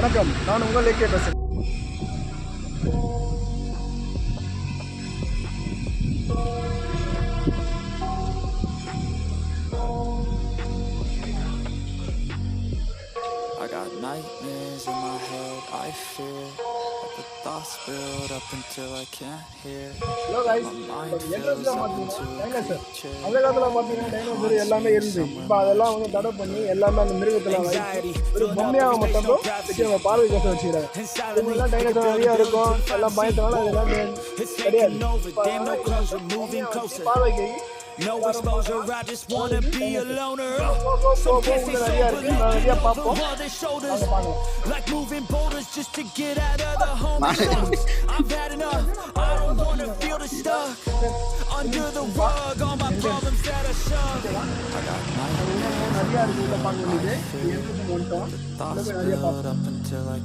வணக்கம் நான் உங்கள் ஏகே பேசுகிறேன் I got nightmares in my head, I fear that the thoughts build up until I can't hear. Dinosaur எல்லாமே இருந்து இப்போ அதெல்லாம் வந்து தடை பண்ணி எல்லாமே அந்த மிருகத்தில் Anxiety, ஒரு பொம்மையாக மட்டும் வச்சு நம்ம பார்வை கோசம் வச்சுக்கிறாங்க. இதெல்லாம் டைனோசர் நிறையா இருக்கும். எல்லாம் பயத்தினால அதெல்லாம் கிடையாது. பார்வைக்கு No exposure, I just wanna be a loner. Some போ, can't say உங்களை so, நிறையா but இருக்கு நான் நிறையா looking over all their shoulders. Like moving boulders just to get out of the home. I've had enough. I don't wanna feel the stuck under the rug. All my problems that I got உள்ள உள்ள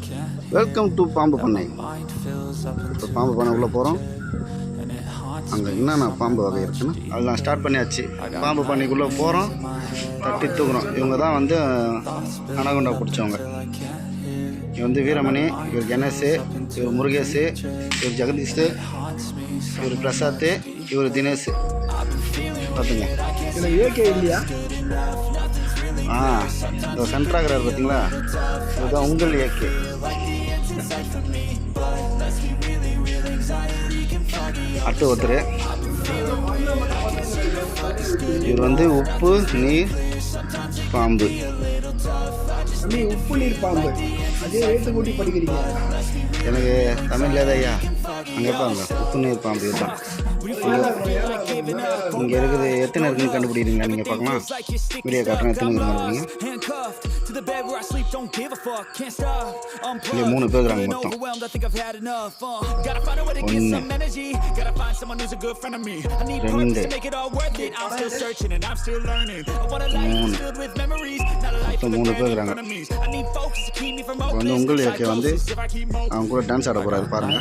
can't. Welcome to பாம்பு பண்ணை இப்போ பாம்பு போகிறோம் it haunts அங்கே என்னென்ன பாம்பு வகை இருக்குன்னு அதெல்லாம் ஸ்டார்ட் பண்ணியாச்சு. பாம்பு பண்ணைக்குள்ளே போகிறோம் தட்டி தூக்குறோம். இவங்க தான் வந்து அனகுண்டா பிடிச்சவங்க. இவர் வந்து வீரமணி இவர் கணேஷ் இவர் முருகேஷ் இவர் ஜெகதீஷ் இவர் பிரசாத் இவர் தினேஷ். பார்த்துங்க இதில் ஏகே இல்லையா? ஆ இந்த சென்ட்ராகிறார் பார்த்தீங்களா இதுதான் உங்கள் இயக்கி அட்டு ஒருத்தர். இவர் வந்து உப்பு நீர் பாம்பு. உப்பு நீர் பாம்பு. அதே எழுத்து கூட்டி படிக்கிறீங்க. எனக்கு தமிழ்ல ஐயா. அங்கே பாருங்க உப்பு நீர் பாம்பு இதுதான். இங்கே இருக்குது எத்தனை இருக்குன்னு கண்டுபிடிக்கிறீங்களா நீங்கள் பார்க்கலாம் like you're sticking வீடியோ காட்டுறேன் எத்தனை இருக்குன்னு கண்டுபிடிங்க handcuffed to the bed where I sleep. Don't give a fuck. Can't stop. இங்கே Unplugged. மூணு பேர் இருக்கிறாங்க Feeling மொத்தம் overwhelmed. I think I've had enough. Uh, gotta find a way to get ஒன்று some energy. Gotta find someone who's a good friend of me. I need purpose ரெண்டு to make it all worth it. I'm still searching and I'm still learning. I want a life that's filled with memories, not a life மொத்தம் with மூணு பேர் regret இருக்கிறாங்க enemies. I need focus to keep me from இப்போ வந்து hopeless. உங்கள் இயக்கை வந்து Psychosis, if I keep mo- அவங்க கூட டான்ஸ் ஆட போகிறாரு பாருங்க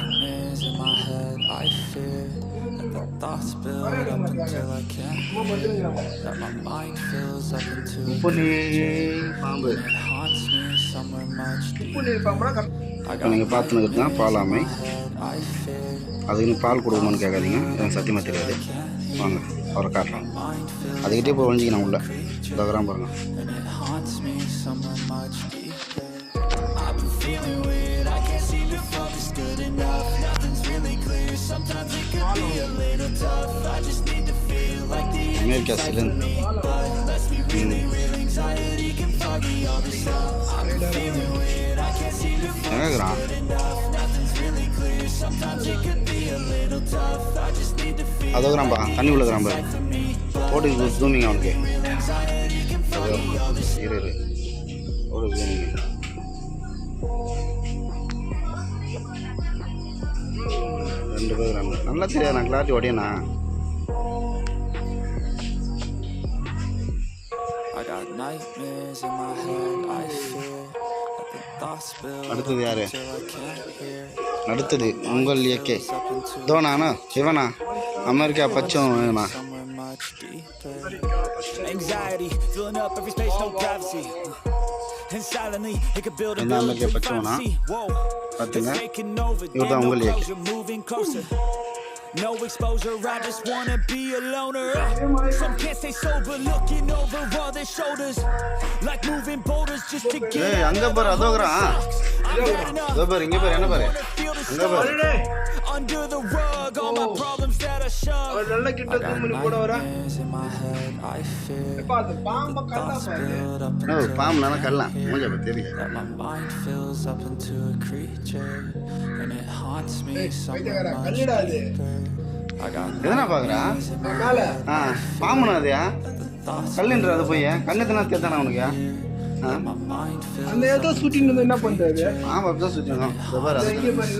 உப்பு நீர் பாம்பு. உப்பு நீர் பாம்புனா இப்போ நீங்கள் பார்த்துனுக்கு தான் பாலாமை. அதுக்குன்னு பால் கொடுக்குமான்னு கேட்காதீங்க எனக்கு சத்தியமாக தெரியாது வாங்க அவரை fills அதுக்கிட்டே போய் ஒழிஞ்சிக்கணும் உள்ள தகரான் பாருங்க. Sometimes it could be a மேல்காசிலேருந்து எங்கிறான் அதோக்குறான்பா தண்ணி விழுகிறான் பாரு போட்டு ஜூமிங் அவனுக்கு இரு இரு போட்டு ஜூமிங் ரெண்டு நல்லா தெரியாது நான் கிளாரிட்டி ஓடியண்ணா nightmares in my head, I fear that the thoughts build அடுத்தது யாரு till I can't hear. அடுத்தது உங்கள் இயற்கை Up into தோனாண்ணா இவனா அமெரிக்கா பச்சம் வேணா somewhere much deeper. Anxiety filling up every space, no privacy. And silently, it could build a என்ன building America. Whoa, பார்த்துங்க it's taking over. இவர் தான் Damn, no உங்கள் இயற்கை closure, moving closer. No exposure, I just wanna be a loner. Some can't stay sober, looking over all their shoulders. Like moving boulders just to get ஏய் அங்கே பாரு இங்கே பாரு என்ன பாரு அங்கே பாரு under the rug, all my problems that I shove. அவர் நல்ல கிட்ட ஜூம் பண்ணி கூட வரா Nightmares in my head, I fear. இப்போ அது பாம்பை கல்லா பாரு Build up ஓ பாம்பு நல்லா கல்லாம் மூஞ்ச பா தெரியும் that my mind fills up into a creature, and it haunts me somewhere வைத்தியக்காரா much கல்லிடா அது deeper. I got எதனா பார்க்குறா மேல ஆ பாம்புனா அதுயா கல்லுன்ற அது போய் கண்ணு தேத்தானா உனக்கு அந்த ஏதோ சுட்டின்னு வந்து என்ன பண்றது ஆமாம் அப்படி தான். இந்த பாரு அது இங்கே பாரு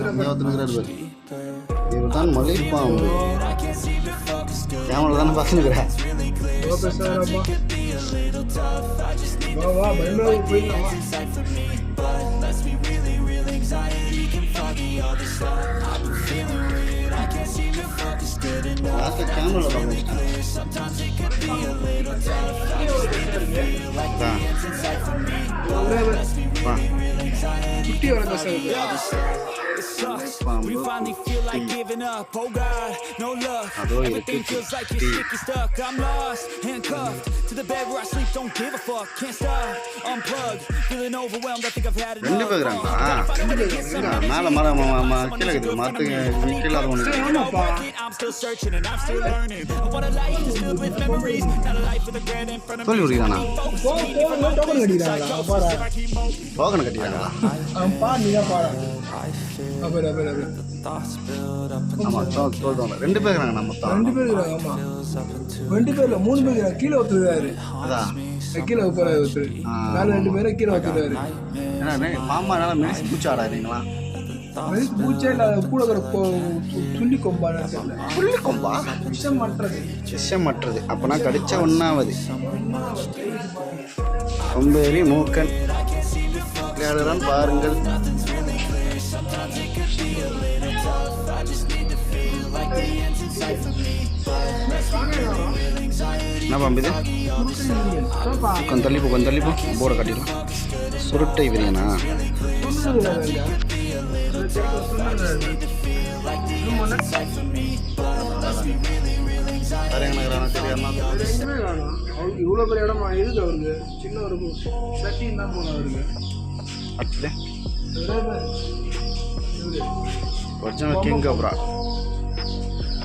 பாரு. இவர் தான் மலை பாம்பு கேமரா தானே பேசுறாப்பா வா வா போயிடலாம் Va. Va. Va. பார்க்க வா குட்டி வர கஷ்டம் இருக்கு It sucks. We finally feel like giving up. Oh God, no luck. அதோ இருக்கு Everything feels like you're stick and stuck. I'm lost, handcuffed to the bed where I sleep. Don't give a fuck. Can't stop. Unplugged. Feeling overwhelmed. I think I've had ரெண்டு enough. பேர் இருக்கிறாங்களா மேலே மரம் ம- ம- கீழே இருக்குது மரத்துக்கு கீழே அது ஒன்று ஆமாப்பா I'm still searching and I'm still learning. I want a life that's filled with memories, not a life with a grand in front of me. தோல்வி விடுறானா போ போ டோக்கன் கட்டிக்கிறாங்களா பாரு டோக்கன் கட்டிட்டாங்களா அவன் தோல் ரெண்டு பேர் இருக்கிறாங்க நம்ம ரெண்டு பேர் இருக்கிறாங்க ஆமா. ரெண்டு பேர் இல்ல மூணு பேர் இருக்கிறாங்க கீழே ஒருத்தருக்காரு அதான். கீழே ஒருத்தர். மேல ரெண்டு பேரும் கீழே ஒருத்தருக்காரு பாம்பானால மெடிசி பூச்சி ஆடாதீங்களா மதிப்பு பூச்சே இல்ல கூட இருக்கிற துள்ளி கொம்பா? விஷம் மற்றது விஷம் மற்றது. அப்பனா கடிச்சா ஒன்றாவது கொம்பேரி மூக்கன். விளையாடுறான் பாருங்கள். என்ன பாம்பு இது? கொஞ்சம் தள்ளி கொஞ்சம் தள்ளி போ போர்டை கட்டிடலாம். சுருட்டை விரியனா? இவ்வளோ பெரிய இடமா இருக்கு அவருக்கு சின்ன ஒரு சட்டின் தான் போன அவருக்கு அடுத்தது ஒரிஜினல் கிங் அப்புறம்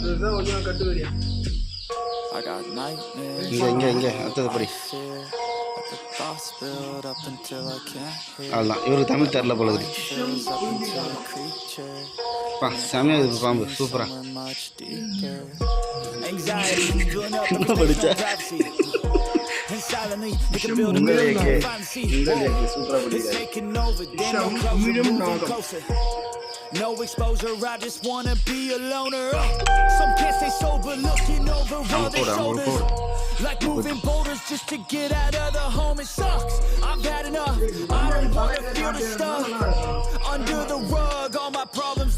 இதுதான் nightmares. இங்கே இங்கே இங்கே அடுத்தது படி. அவ்வளோதான் இவருக்கு தமிழ் தெரில போல. பா இருக்குது பாம்பு சூப்பரா என்ன படிச்ச and silently No exposure, I just wanna be a loner. Some can't stay sober, looking over all their shoulders. Like moving boulders just to get out of the home, it sucks. I've had enough, I don't wanna feel the stuff. Under the rug, all my problems.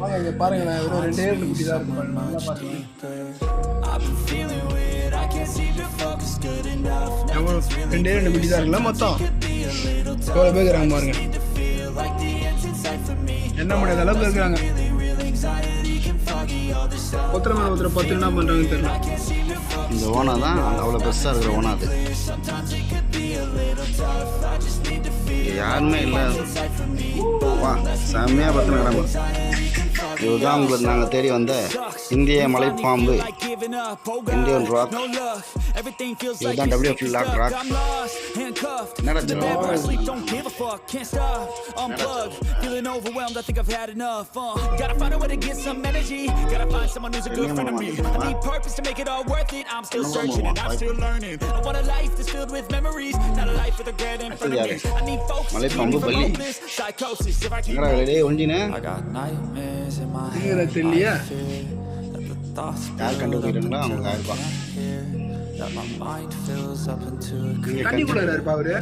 வாங்க பாருங்களேன் வெறும் ரெண்டே ரெண்டு குட்டி தான் ரெண்டே ரெண்டு தான் இருக்குல்ல மொத்தம்? எவ்வளோ பேர் இருக்கிறாங்க பாருங்க. என்ன முடியாத அளவுக்கு இருக்கிறாங்க? ஒருத்தர மேல ஒருத்தர பத்து என்ன பண்றாங்கன்னு தெரியல. இந்த ஓனா தான் அவ்வளோ பெருசாக இருக்கிற ஓனா அது. இங்க யாருமே இல்லை. வா செம்மையாக பார்த்துக்கிறாங்க இதுதான் உங்களுக்கு நாங்கள் தேடி வந்த இந்திய மலைப்பாம்பு oh feels like இதுதான். I'm lost, handcuffed. என்னடா. Uh, மலைப்பாம்பு பள்ளி. எங்கடா வெளியே ஒழிஞ்சினே தெரியலையா யார் கண்டுபிடிக்கிறாங்களோ அவங்களுக்கு ஆயிருப்பா தண்ணிக்குள்ள இருப்பா அவரு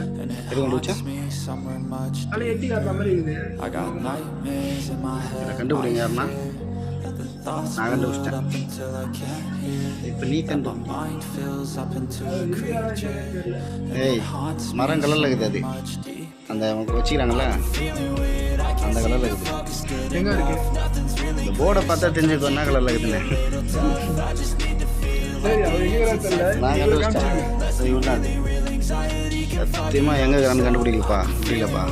எது கொண்டு வச்சா. அதில் எட்டி காட்டுற மாதிரி இருக்குது. கண்டுபிடிங்க யாருன்னா நான் கண்டுபிடிச்சிட்டேன். இப்போ நீ கண்டு ஏய் மரம் கலரில் இருக்குது அது. அந்த அவங்க வச்சுக்கிறாங்கல்ல அந்த கலரில் இருக்குது எங்க இருக்கு இந்த போர்டை பார்த்தா தெரிஞ்சுக்கோ என்ன கலரில் இருக்குதுன்னு. சரி எங்க நான் சத்தியமாக எங்கே இருக்கிறான்னு கண்டுபிடிக்கலப்பா. புரியலப்பா.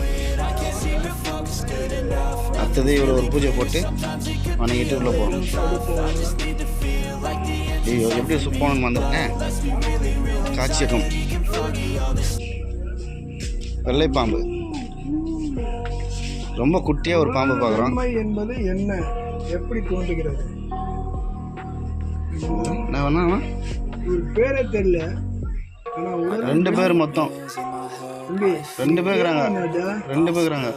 அடுத்தது இவ்வளோ ஒரு பூஜை போட்டு வணங்கிட்டு உள்ளே போகணும். ஐயோ எப்படி சுப்போனு வந்துட்டேன் காட்சியகம். வெள்ளைப்பாம்பு ரொம்ப குட்டியாக ஒரு பாம்பு பார்க்குறோம் என்பது என்ன? எப்படி தோன்றுகிறது? நான் ஒரு பேரே தெரியல. ஆனா உடல் ரெண்டு பேர் மொத்தம். ரெண்டு பேர் இருக்கிறாங்க? ரெண்டு பேர் இருக்கிறாங்க.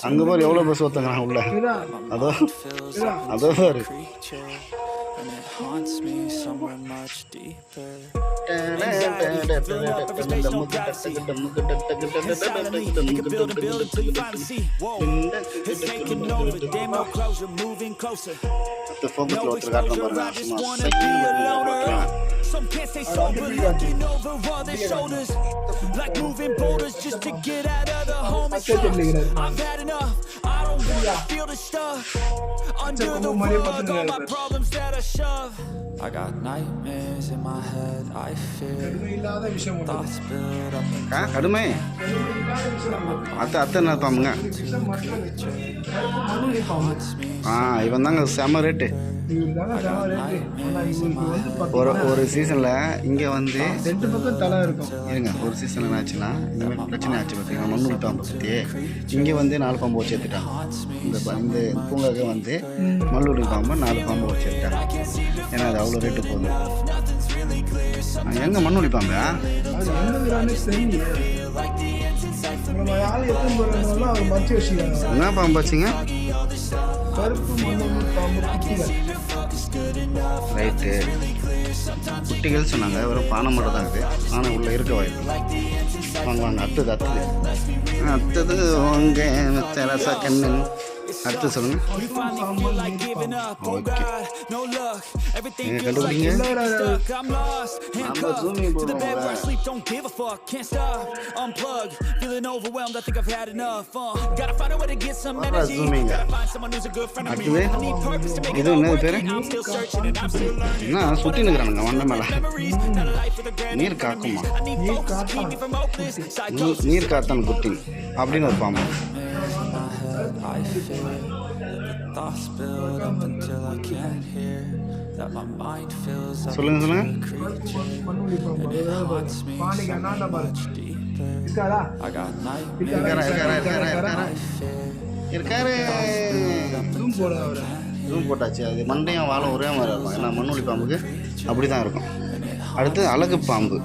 அங்கே பாரு எவ்வளோ பஸ் ஒருத்தங்கிறாங்க உள்ள. அதோ. அதோ பாரு. And it haunts me somewhere much deeper. Inside of me, you can build Some can't stay sober, looking over all their shoulders. Like moving boulders just to get out of the home. I've had enough, I don't wanna feel the stuff. Under the rug, all my problems that I shove. I got nightmares in my head, I ஒன்று Thoughts build up and ஆ கடுமை அத்தை அத்தை என்ன பாம்பு ஆ இவன் தாங்க செம rate ஒரு ஒரு சீசனில் இங்கே வந்து ரெண்டு பக்கம் தலை இருக்கும். இருங்க ஒரு சீசன் என்ன ஆச்சுன்னா இந்த மாதிரி பிரச்சனை ஆச்சு பார்த்தீங்கன்னா மண்ணூரி பாம்பை பற்றி இங்கே வந்து நாலு பாம்பு வச்சு எடுத்துட்டாங்க. இந்த இந்த பூங்காக்கு வந்து மல்லூரி பாம்பு நாலு பாம்பு வச்சு எடுத்தாங்க. ஏன்னா அது அவ்வளோ ரேட்டு போகுது எங்கே என்னங்கிறானே தெரியல நம்ம ஆள் எத்தனை அவர் வச்சுக்கிறாங்க என்ன பாம்பு வச்சிங்க கருப்பு மண்ணு பாம்பு குட்டிகள் ரைட்டு குட்டிகள் சொன்னாங்க வெறும் பானை மட்டும் தான் இருக்குது பானை உள்ளே இருக்க வாய்ப்பு. வாங்க வாங்க அடுத்தது அடுத்தது அடுத்தது உங்க தெரசா கண்ணன். அடுத்து சொல்லுங்க. Oh. Everything நீங்க கண்டுபிடிங்க stuck. I'm lost, handcuffed zooming to the bed where I போடுறோம்ல. sleep. Don't give a fuck. Can't stop. Unplug. Feeling overwhelmed. I think I've had enough. Uh, gotta find a way to get some What's energy. zooming? Gotta find someone who's a good friend of me. அடுத்தது I need purpose to make it இது worth பேரு. என்ன சுற்றி நிற்கிறானுங்க வண்ட மேலே நீர் காக்குமா. நீர் காத்தான் குட்டி அப்படின்னு ஒரு பாம்பு I fear that the thoughts build up until I can't hear. That my mind fills up சொல்லுங்க சொல்லுங்க. மண்ணுளி பாம்பு haunts me அண்ணாண்ட பாரு deeper. I got nightmares. இருக்காரா ஜூம் போட்டாச்சு. அது மண்டையும் வாழும் ஒரே மாதிரி இருக்கும். ஏன்னா மண்ணுளி பாம்புக்கு அப்படி தான் இருக்கும். அடுத்து அழகு பாம்பு.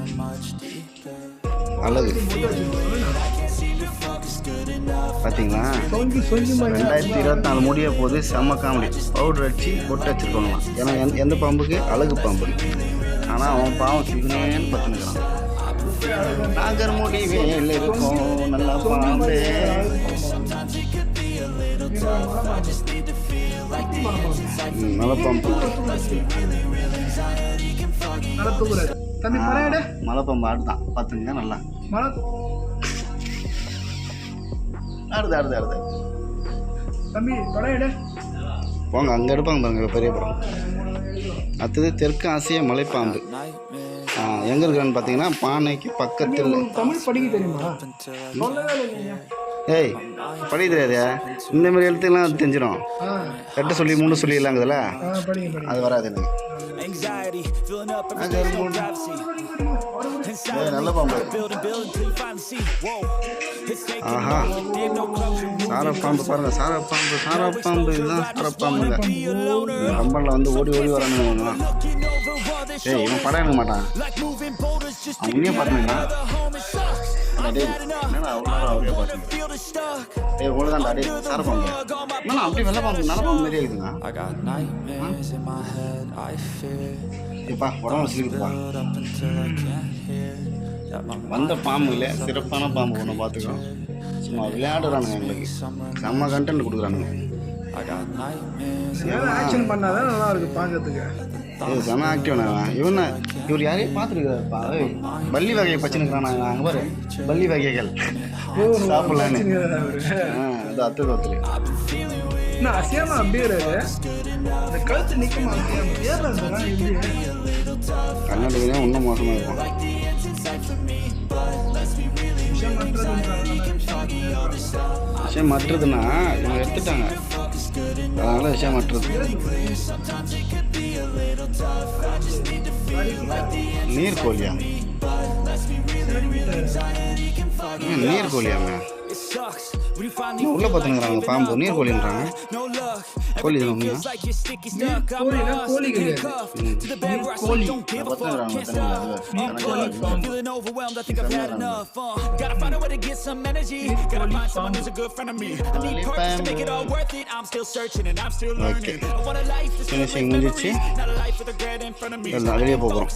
அழகு. பார்த்தீங்களா ரெண்டாயிரத்தி இருபத்தி நாலு முடிய போது செம்ம காமெடி பவுடர் அடிச்சு பொட்டு வச்சிருக்கோங்களாம் ஏன்னா எந்த- எந்த பாம்புக்கு? அழகு பாம்பு. ஆனால் அவன் பாவம் சிவனேன்னு பத்துனுக்கிறான் நாகர் முடி வேல் இருக்கும் நல்ல பாம்பு. நல்ல பாம்பு. நல்லா தூக்குறாரு. தம்பி பரையாடு மலை பாம்பு ஆடுதான். பார்த்துங்க நல்லா. மழை ஆடுது ஆடுது ஆடுது தம்பி போங்க அங்கே எடுப்பாங்க பாருங்க பெரிய படம். அடுத்தது தெற்கு ஆசிய மலைப்பாம்பு. எங்கே இருக்கான்னு பார்த்தீங்கன்னா பானைக்கு பக்கத்தில். தமிழ் படிக்க தெரியுமா? ஏய் படிக்க தெரியாதே இந்த மாதிரி எழுத்துலாம் தெரிஞ்சிடும் ரெட்டை சொல்லி மூணு சொல்லி இல்லாங்குதுல ஆ படிங்க படிங்க அது வராது எனக்கு நல்ல பாம்பு ஆஹா. சார பாம்பு பாருங்க சார பாம்பு சார பாம்பு இதுதான் சார பாம்புங்க. கம்பனில் வந்து ஓடி ஓடி வரானுங்க their ஏய் இவன் படம் எடுக்க மாட்டான் Like moving வந்த பாம்பு இல்லை சிறப்பான பாம்பு ஒன்று பார்த்துக்கிறோம் சும்மா விளையாடுறானுங்க எங்களுக்கு. செம்ம கண்டென்ட் கொடுக்குறானுங்க. ஆக்ஷன் பண்ணாதான் நல்லா இருக்கு பார்க்கறதுக்கு. செம ஆக்டிவ் இவன் இவர் யாரையும் பார்த்துருக்காருப்பா பள்ளி வகையை பச்சுனுக்கிறான் நான் அங்கே பாரு. பள்ளி வகைகள். சாப்பிட்லான்னு. அது அத்து ஒத்துரு என்ன அசியாம அப்படியே கழுத்து கர்நாடகா இன்னும் மோசமாக இருக்கும். விஷயம் மற்றதுன்னா இவங்க எடுத்துட்டாங்க. அதனால விஷயம் மற்றது Miercolia. Miercolia, man. உள்ள பார்த்துங்கிறாங்க பாம்பு. நீர் கோழின்றாங்க. கோழி தான் உண்மையா? கோழி. முடிஞ்சிச்சு. அதிலே போகிறோம்